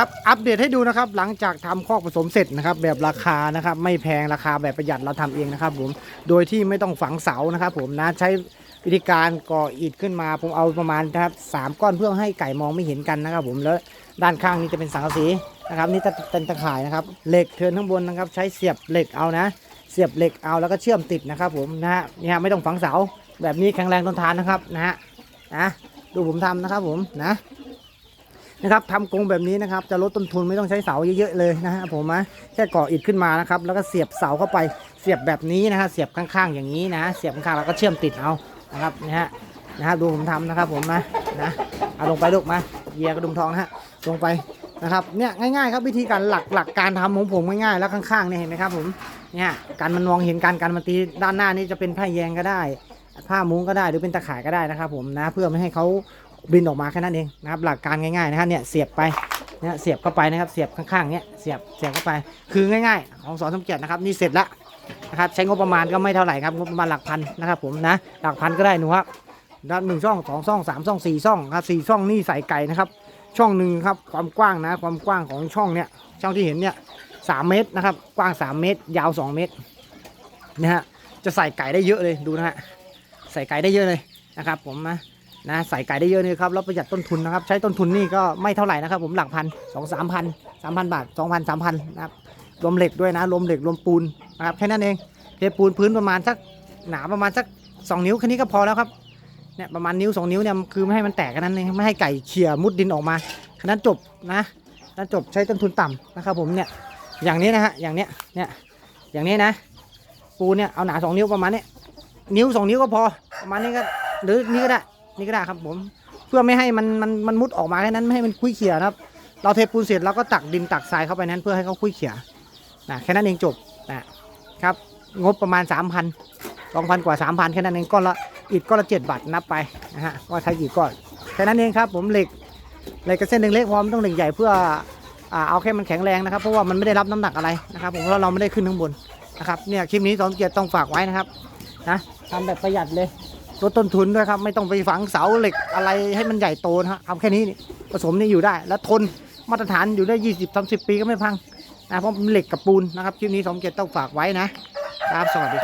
ครับอัปเดตให้ดูนะครับหลังจากทำคอกผสมเสร็จนะครับแบบราคานะครับไม่แพงราคาแบบประหยัดเราทำเองนะครับผมโดยที่ไม่ต้องฝังเสานะครับ ผมนะใช้วิธีการก่ออิฐขึ้นมาผมเอาประมาณนะครับสามก้อนเพื่อให้ไก่มองไม่เห็นกันนะครับ ผมแล้วด้านข้างนี้จะเป็นสังกะสีนะครับนี่จะเป็นตะข่ายนะครับเหล็กเทินข้างบนนะครับ ใช้เสียบเหล็กเอานะ เสียบเหล็กเอาแล้วก็เชื่อมติดนะครับ ผมนะฮะนี่ฮะไม่ต้องฝังเสาแบบนี้แข็งแรงทนทานนะครับนะฮะนะดูผมทำนะครับผมนะ นะครับทำกรงแบบนี้นะครับ จะลดต้นทุนไม่ต้องใช้เสาเยอะๆเลยนะฮะผมนะแค่ก่ออิฐขึ้นมานะครับ แล้วก็เสียบเสาเข้าไปเสียบแบบนี้นะฮะเสียบข้างๆอย่างนี้นะ เสียบข้างๆแล้วก็เชื่อมติดเอานะครับนะฮะนะฮะดูผมทำนะครับผมนะนะเอาลงไปลูกมาเหยียกระดุมทองนะฮะลงไปนะครับเนี่ยง่ายๆครับวิธีการหลักหลักการทำของผมง่ายๆแล้วข้างๆเนี่ยเห็นไหมครับผมเนี่ยการมันมองเห็นการการมันตีด้านหน้านี่จะเป็นผ้าแยงก็ได้ ผ้ามุ้งก็ได้หรือเป็นตะข่ายก็ได้นะครับผมนะเพื่อไม่ให้เขา บินออกมาแค่นั้นเองนะครับหลักการง่ายๆนะฮะเนี่ยเสียบไปเนี่ยเสียบเข้าไปนะครับเสียบข้างๆเนี่ยเสียบเสียบเข้าไปคือง่ายๆ ของสอนสมเกียรตินะครับนี่เสร็จละนะครับใช้งบประมาณก็ไม่เท่าไหร่ครับงบประมาณหลักพันนะครับผมนะหลักพันก็ได้หนูครับด้านหนึ่งช่องสองช่องสามช่องสี่ช่องครับสี่ช่องนี่ใส่ไก่นะครับ ช่องหนึ่งครับความกว้างนะความกว้างของช่องเนี่ยช่องที่เห็นเนี่ยสามเมตรนะครับกว้างสามเมตร ยาวสองเมตรนะฮะจะใส่ไก่ได้เยอะเลยดูนะฮะใส่ไก่ได้เยอะเลยนะครับผมนะ นะใส่ไก่ได้เยอะเลยครับแล้วประหยัดต้นทุนนะครับ ใช้ต้นทุนนี่ก็ไม่เท่าไหร่นะครับ ผมหลักพันสองสามพันสามพันบาทสองพันสามพันนะครับรวมเหล็กด้วยนะรวมเหล็กรวมปูนนะครับแค่นั้นเองเทปูนพื้นประมาณสักหนาประมาณสักสองนิ้วแค่นี้ก็พอแล้วครับเนี่ยประมาณนิ้วสองนิ้วเนี่ยคือไม่ให้มันแตกกันนั้นเองไม่ให้ไก่เขี่ยมุดดินออกมาแค่นั้นจบนะนั้นจบใช้ต้นทุนต่ำนะครับ ผมเนี่ยอย่างนี้นะฮะอย่างเนี้ยเนี่ยอย่างนี้นะ ปูนเนี่ยเอาหนาสองนิ้วประมาณเนี้ยนิ้วสองนิ้วก็พอประมาณนี้ก็หรือนี่ก็ได้ นี่ก็ได้ครับผม เพื่อไม่ให้มันมันมันมุดออกมาแค่นั้นไม่ให้มันคุยเขี่ยนะครับ เราเทปูนเสร็จเราก็ตักดินตักทรายเข้าไปนั้นเพื่อให้เขาคุยเขี่ยนะแค่นั้นเองจบนะครับงบประมาณ 3 0 0 0 2,000กว่า 3,000 แค่นั้นเองก้อนละอิฐก้อนละ7บาทนับไปนะฮะว่าใช้กี่ก้อนแค่นั้นเองครับผมเหล็กเหล็กกระเส้นหนึ่งเล็กพร้อมต้องเหล็กใหญ่เพื่ออ่าเอาแค่มันแข็งแรงนะครับ เพราะว่ามันไม่ได้รับน้ำหนักอะไรนะครับผมแล้วเราไม่ได้ขึ้นข้างบนนะครับเนี่ยคลิปนี้สอนเกียรติต้องฝากไว้นะครับนะทำแบบประหยัดเลย ลดต้นทุนด้วยครับ ไม่ต้องไปฝังเสาเหล็กอะไรให้มันใหญ่โตนะฮะเอาแค่นี้นี่ผสมนี่อยู่ได้ และทนมาตรฐานอยู่ได้ 20 30 ปีก็ไม่พังนะเพราะเหล็กกับปูนนะครับคลิปนี้สมเกตต้องฝากไว้นะครับสวัสดี